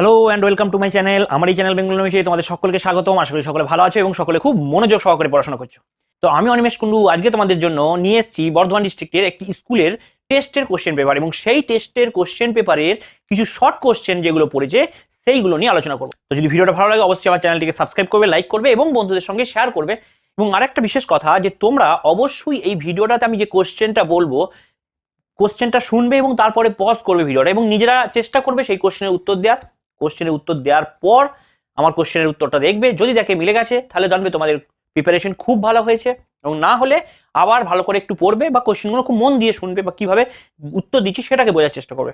Hello and welcome to my channel আমার এই channel Bengal মিশিয়ে তোমাদের সকলকে স্বাগতম। আশা করি সকলে ভালো আছো এবং সকলে খুব মনোযোগ সহকারে পড়াশোনা করছ। তো আমি অনিমেষ কুন্ডু আজকে তোমাদের জন্য নিয়ে এসেছি বর্ধমান ডিস্ট্রিক্টের একটি স্কুলের টেস্টের কোশ্চেন পেপার এবং সেই টেস্টের কোশ্চেন পেপারের কিছু শর্ট কোশ্চেন যেগুলো পড়েছে, সেইগুলো নিয়ে আলোচনা করব। তো যদি ভিডিওটা ভালো লাগে, অবশ্যই আমার চ্যানেলটিকে সাবস্ক্রাইব করবে লাইক করবে এবং বন্ধুদের সঙ্গে শেয়ার করবে। এবং আরেকটা বিশেষ কথা যে তোমরা অবশ্যই এই ভিডিওটাতে আমি যে কোশ্চেনটা বলব কোশ্চেনটা শুনবে এবং তারপরে পজ করবে ভিডিওটা এবং নিজেরা চেষ্টা করবে সেই কোশ্চেনের উত্তর দেওয়ার। কোশ্চেনের উত্তর দেওয়ার পর আমার কোশ্চেনের উত্তরটা দেখবে। যদি দেখে মিলে গেছে, তাহলে জানবে তোমাদের প্রিপারেশন খুব ভালো হয়েছে এবং না হলে আবার ভালো করে একটু পড়বে বা কোশ্চেনগুলো খুব মন দিয়ে শুনবে বা কীভাবে উত্তর দিচ্ছি সেটাকে বোঝার চেষ্টা করবে।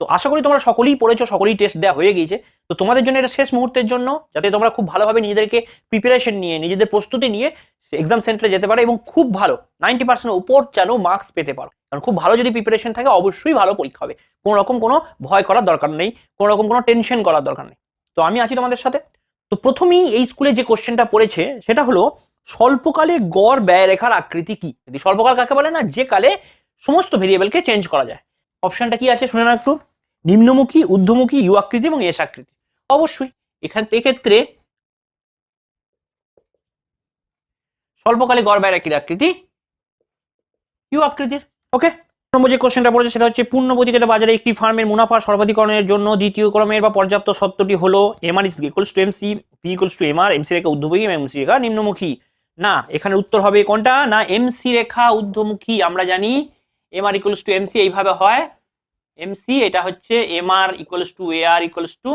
তো আশা করি তোমরা সকলেই পড়েছো, সকলেই টেস্ট দেওয়া হয়ে গিয়েছে। তো তোমাদের জন্য এটা শেষ মুহূর্তের জন্য, যাতে তোমরা খুব ভালোভাবে নিজেদেরকে প্রিপারেশন নিয়ে, নিজেদের প্রস্তুতি নিয়ে এক্সাম সেন্টারে যেতে পারো এবং খুব ভালো নাইনটি পার্সেন্ট উপর যেন মার্কস পেতে পারো। কারণ খুব ভালো যদি প্রিপারেশন থাকে, অবশ্যই ভালো পরীক্ষা হবে। কোনো রকম কোনো ভয় করার দরকার নেই, কোনো রকম কোনো টেনশন করার দরকার নেই। তো আমি আছি তোমাদের সাথে। তো প্রথমেই এই স্কুলে যে কোশ্চেনটা পড়েছে, সেটা হলো স্বল্পকালে গড় ব্যয় রেখার আকৃতি কি? যদি স্বল্পকাল কাকে বলে না, যে কালে সমস্ত ভেরিয়েবলকে চেঞ্জ করা যায়। অপশনটা কি আছে শুনে না একটু। নিম্নমুখী, ঊর্ধ্বমুখী ইউ আকৃতি এবং এস আকৃতি। অবশ্যই, এখান এক্ষেত্রে স্বল্পকালে গড় ব্যয় রেখার আকৃতি ইউ আকৃতির। ওকে নম্বর যে কোশ্চেনটা পড়েছে সেটা হচ্ছে, পূর্ণ প্রতিকেতা বাজারে একটি ফার্মের মুনাফা সর্বাধিকরণের জন্য দ্বিতীয় ক্রমের বা পর্যাপ্ত সত্যটি হলো MR is equals to MC P equals to MR MC রেখা এবং এমসি রেখা নিম্নমুখী? না, এখানে উত্তর হবে কোনটা? না এমসি রেখা ঊর্ধ্বমুখী, আমরা জানি এমআর ইকুয়ালস টু এমসি এইভাবে হয়। এমসি এটা হচ্ছে MR equals to AR equals to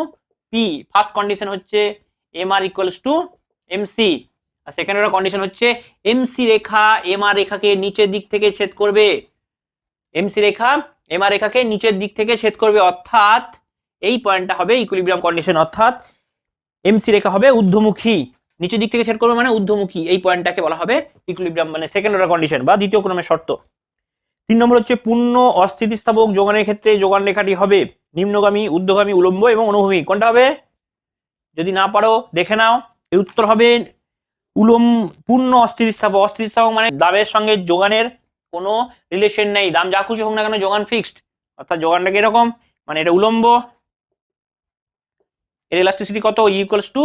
P first condition হচ্ছে এমআর ইকুয়ালস টু এমসি আর সেকেন্ড কন্ডিশন হচ্ছে এমসি রেখা এমআর রেখাকে নিচের দিক থেকে ছেদ করবে। এমসি রেখা এমআর রেখাকে নিচের দিক থেকে ছেদ করবে, অর্থাৎ এই পয়েন্টটা হবে ইকুইলিব্রিয়াম কন্ডিশন অর্থাৎ এমসি রেখা হবে ঊর্ধ্বমুখী। নিচের দিক থেকে ছেদ করবে মানে ঊর্ধ্বমুখী। এই পয়েন্টটাকে বলা হবে ইকুইলিব্রিয়াম মানে সেকেন্ড অর্ডার কন্ডিশন বা দ্বিতীয় ক্রমের শর্ত। তিন নম্বর হচ্ছে পূর্ণ অস্থিতিস্থাপক যোগানের ক্ষেত্রে যোগান রেখাটি হবে নিম্নগামী, ঊর্ধ্বগামী, উলম্ব এবং অনুভূমিক কোনটা হবে? যদি না পারো, দেখে নাও। এর উত্তর হবে উলম পূর্ণ অস্থিতিস্থাপক। অস্থিতিস্থাপক মানে দামের সঙ্গে যোগানের কোনো রিলেশন নেই। দাম যা খুশি হোক না কেন, যোগান ফিক্সড অর্থাৎ যোগানটা কীরকম? মানে এটা উলম্ব। এর ইলাস্টিসিটি কত? ইকুয়ালস টু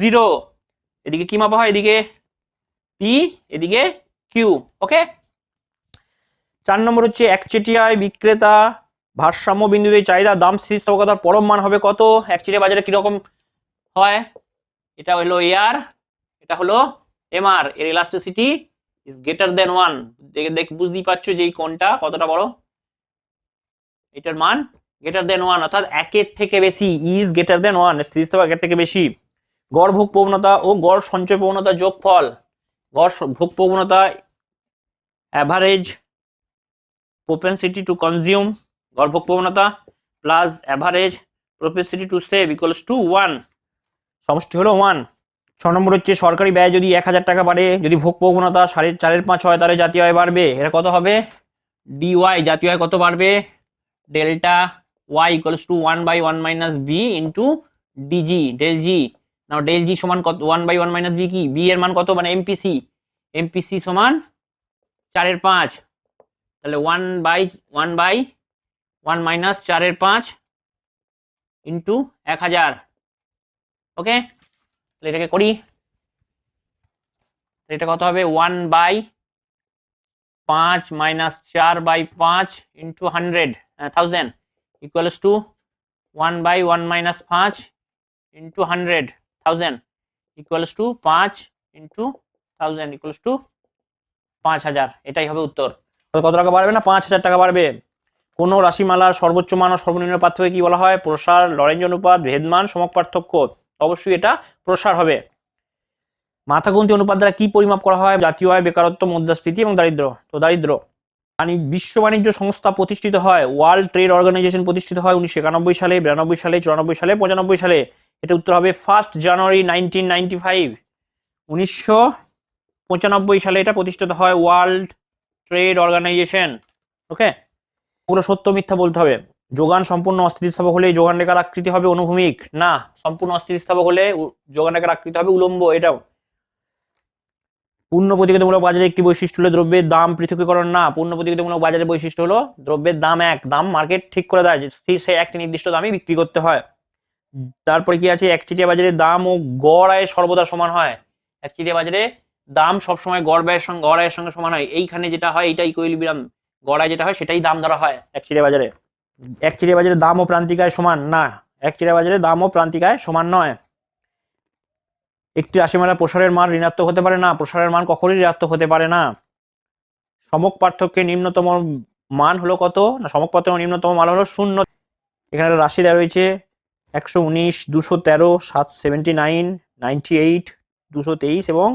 জিরো এদিকে কি মাপা হয়? এদিকে পি এদিকে কিউ ওকে চার নম্বর হচ্ছে একচেটিয়ায় বিক্রেতা ভারসাম্য বিন্দুতে চাহিদা, দাম, স্থিতিস্থাপকতার পরম মান হবে কত? একচেটিয়া বাজারে কীরকম হয়? এটা হলো এয়ার এটা হলো এমআর এর elasticity is greater than one দেখে বুঝতেই পারছ যে এই কোনটা কতটা বড়? এটার মান গ্রেটার দেন ওয়ান অর্থাৎ একের থেকে বেশি ইজ গ্রেটার দেন ওয়ান স্থিতিস্থাপক একের থেকে বেশি। গড় ভোগ প্রবণতা ও গড় সঞ্চয় প্রবণতা যোগফল। গড় ভোগ প্রবণতা অ্যাভারেজ propensity টু কনজিউম গড় ভোগ প্রবণতা plus average propensity to save equals to one সমষ্টি হলো ওয়ান ছ নম্বর হচ্ছে, সরকারি ব্যয় যদি এক হাজার টাকা বাড়ে, যদি ভোগ প্রবণতা সাড়ে চারের পাঁচ হয়, তাহলে জাতীয় আয় বাড়বে। এটা কত হবে? ডিওয়াই জাতীয় আয় কত বাড়বে? Delta Y equals to one by one minus B into DG del G now del G সমান কত? One by one minus B কি? বি এর মান কত? মানে এমপিসি এমপিসি সমান চারের পাঁচ। তাহলে one by one by one minus চারের পাঁচ ইন্টু এক হাজার। ওকে এটাকে করি। এটা কত হবে? ওয়ান বাই পাঁচ মাইনাস চার বাই পাঁচ into hundred thousand equals to one by one minus পাঁচ into hundred thousand equals to পাঁচ ইন্টু থাউজেন্ড ইকুয়ালস টু পাঁচ হাজার। এটাই হবে উত্তর। কত টাকা বাড়বে না? পাঁচ হাজার টাকা বাড়বে। কোনো রাশিমালার সর্বোচ্চ মান ও সর্বনিম্ন পার্থক্য কি বলা হয়? প্রসার, লরেঞ্জ অনুপাত, ভেদমান, সমক পার্থক্য। অবশ্যই এটা প্রসার হবে। মাথাগুন্তি অনুপাত দ্বারা কি পরিমাপ করা হয়? জাতীয় আয়, বেকারত্ব মুদ্রাস্ফীতি এবং দারিদ্র। তো দারিদ্র। বাণি- বিশ্ব বাণিজ্য সংস্থা প্রতিষ্ঠিত হয় ওয়ার্ল্ড ট্রেড অর্গানাইজেশন প্রতিষ্ঠিত হয় উনিশশো একানব্বই সালে, বিরানব্বই সালে, চুরানব্বই সালে, পঁচানব্বই সালে। এটা উত্তর হবে first January nineteen ninety five উনিশশো পঁচানব্বই সালে এটা প্রতিষ্ঠিত হয় ওয়ার্ল্ড ট্রেড অর্গানাইজেশন ওকে পুরো সত্য মিথ্যা বলতে হবে। যোগান সম্পূর্ণ অস্থিতিস্থাপক হলে যোগান রেখার আকৃতি হবে অনুভূমিক। না, সম্পূর্ণ অস্থিতিস্থাপক হলে যোগান রেখার আকৃতি হবে উলম্ব, এটাও। পূর্ণ প্রতিযোগিতামূলক বাজারে একটি বৈশিষ্ট্য হলো দ্রব্যের দাম পৃথকীকরণ। না, পূর্ণ প্রতিযোগিতামূলক বাজারের বৈশিষ্ট্য হলো দ্রব্যের দাম এক, দাম মার্কেট ঠিক করে দেয় সেই একটি নির্দিষ্ট দামে বিক্রি করতে হয়। তারপরে কি আছে? একচেটিয়া বাজারে দাম ও গড় আয় সর্বদা সমান হয়। একচেটিয়া বাজারে দাম সবসময় গড় ব্যয়ের সঙ্গে, গড় আয়ের সঙ্গে সমান হয়। এইখানে যেটা হয় এইটা ইকুইলিব্রিয়াম গড় আয় যেটা হয়, সেটাই দাম ধরা হয় একচেটিয়া বাজারে। একচেটিয়া বাজারে দাম ও প্রান্তিকায় সমান না, এক একচেটিয়া বাজারে দাম ও প্রান্তিকায় সমান নয়। একটি রাশিমালা প্রসারের মান ঋণাত্মক হতে পারে না, প্রসারের মান কখনোই ঋণাত্মক হতে পারে না। সমক পার্থক্যের নিম্নতম মান হলো কত? না, সমক পার্থক্য নিম্নতম মান হলো শূন্য। এখানে রাশি দেওয়া রয়েছে, একশো উনিশ, দুশো তেরো, সাত সেভেন্টি নাইন নাইনটি এইট দুশো তেইশ এবং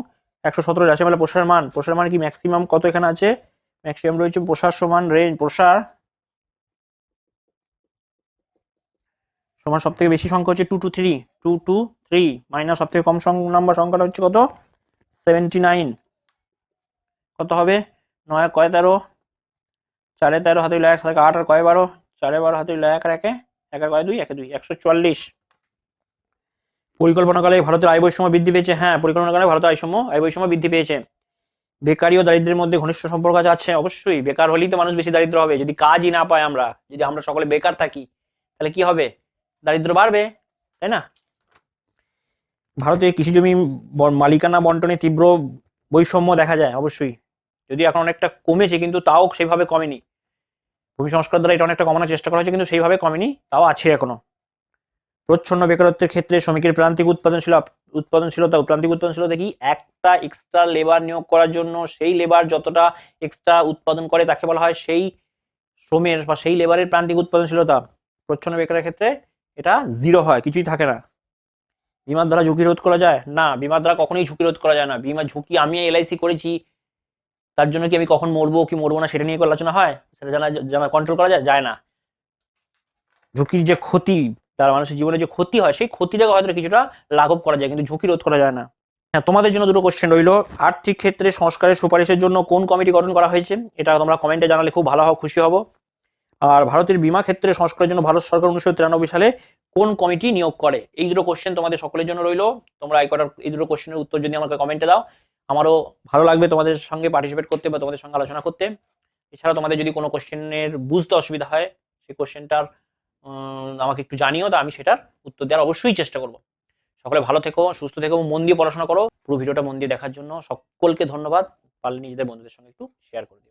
একশো সতেরো রাশিমালা প্রসারের মান। প্রসারের মান কি ম্যাক্সিমাম কত এখানে আছে? ম্যাক্সিমাম রয়েছে প্রসার সমান রেঞ্জ, প্রসার সমান সব থেকে বেশি সংখ্যা হচ্ছে two two three two two three minus সব থেকে কম নাম্বার সংখ্যাটা হচ্ছে কত? সেভেন্টি নাইন কত হবে? নয় কয়, তেরো? চারে তেরো, হাতে এক সাথে আট, আর কয়, বারো? চারে বারো, হাতে এক, আর একে? এক কয়, দুই, একে দুই, একশো চুয়াল্লিশ। পরিকল্পনাকালে ভারতের আয় বৈষম্য বৃদ্ধি পেয়েছে। হ্যাঁ পরিকল্পনাকালে ভারতের আয় সময় আয় বৈষম্য বৃদ্ধি পেয়েছে। বেকারি ও দারিদ্রের মধ্যে ঘনিষ্ঠ সম্পর্ক আছে অবশ্যই। বেকার হলেই তো মানুষ বেশি দারিদ্র হবে। যদি কাজই না পাই আমরা, যদি আমরা সকলে বেকার থাকি, তাহলে কি হবে? দারিদ্র বাড়বে, তাই না? ভারতে কৃষি জমি মালিকানা বন্টনে তীব্র বৈষম্য দেখা যায়, অবশ্যই। যদি এখন অনেকটা কমেছে, কিন্তু তাও সেভাবে কমেনি। ভূমি সংস্কার দ্বারা এটা অনেকটা কমানোর চেষ্টা করা হয়েছে, কিন্তু সেইভাবে কমেনি, তাও আছে এখনও। প্রচ্ছন্ন বেকারত্বের ক্ষেত্রে শ্রমিকের প্রান্তিক উৎপাদনশীল, উৎপাদনশীলতা প্রান্তিক উৎপাদনশীলতা কি একটা এক্সট্রা লেবার নিয়োগ করার জন্য, সেই লেবার যতটা এক্সট্রা উৎপাদন করে তাকে বলা হয় সেই শ্রমের বা সেই লেবারের প্রান্তিক উৎপাদনশীলতা। প্রচ্ছন্ন বেকারের ক্ষেত্রে এটা জিরো হয়, কিছুই থাকে না। বিমার দ্বারা ঝুঁকি রোধ করা যায়? না, বিমার দ্বারা কখনোই ঝুঁকি রোধ করা যায় না। বিমা ঝুঁকি আমি এলআইসি করেছি, তার জন্য কি আমি কখন মরবো, কি মরবো না, সেটা নিয়ে আলোচনা হয়? সেটা জানা জানা কন্ট্রোল করা যায়? যায় না। ঝুঁকির যে ক্ষতি, তার মানুষের জীবনে যে ক্ষতি হয়, সেই ক্ষতিটাকে হয়তো কিছুটা লাঘব করা যায়, কিন্তু ঝুঁকি রোধ করা যায় না। হ্যাঁ তোমাদের জন্য দুটো কোশ্চেন রইল। আর্থিক ক্ষেত্রে সংস্কারের সুপারিশের জন্য কোন কমিটি গঠন করা হয়েছে? এটা তোমরা কমেন্টে জানালে খুব ভালো হব, খুশি হব। আর ভারতের বিমা ক্ষেত্রে সংস্কারের জন্য ভারত সরকার উনিশশো তিরানব্বই সালে কোন কমিটি নিয়োগ করে? এই দুটো কোশ্চেন তোমাদের সকলের জন্য রইল। তোমরা এই কটার এই দুটো কোশ্চেনের উত্তর যদি আমাকে কমেন্টে দাও, আমারও ভালো লাগবে তোমাদের সঙ্গে পার্টিসিপেট করতে বা তোমাদের সঙ্গে আলোচনা করতে। এছাড়া তোমাদের যদি কোনো কোশ্চেনের বুঝতে অসুবিধা হয়, সেই কোশ্চেনটার আমাকে একটু জানিও, তো আমি সেটার উত্তর দেওয়ার অবশ্যই চেষ্টা করব। সকলে ভালো থেকো, সুস্থ থেকো, মন দিয়ে পড়াশোনা করো। পুরো ভিডিওটা মন দিয়ে দেখার জন্য সকলকে ধন্যবাদ। পারলে নিজেদের বন্ধুদের সঙ্গে একটু শেয়ার করে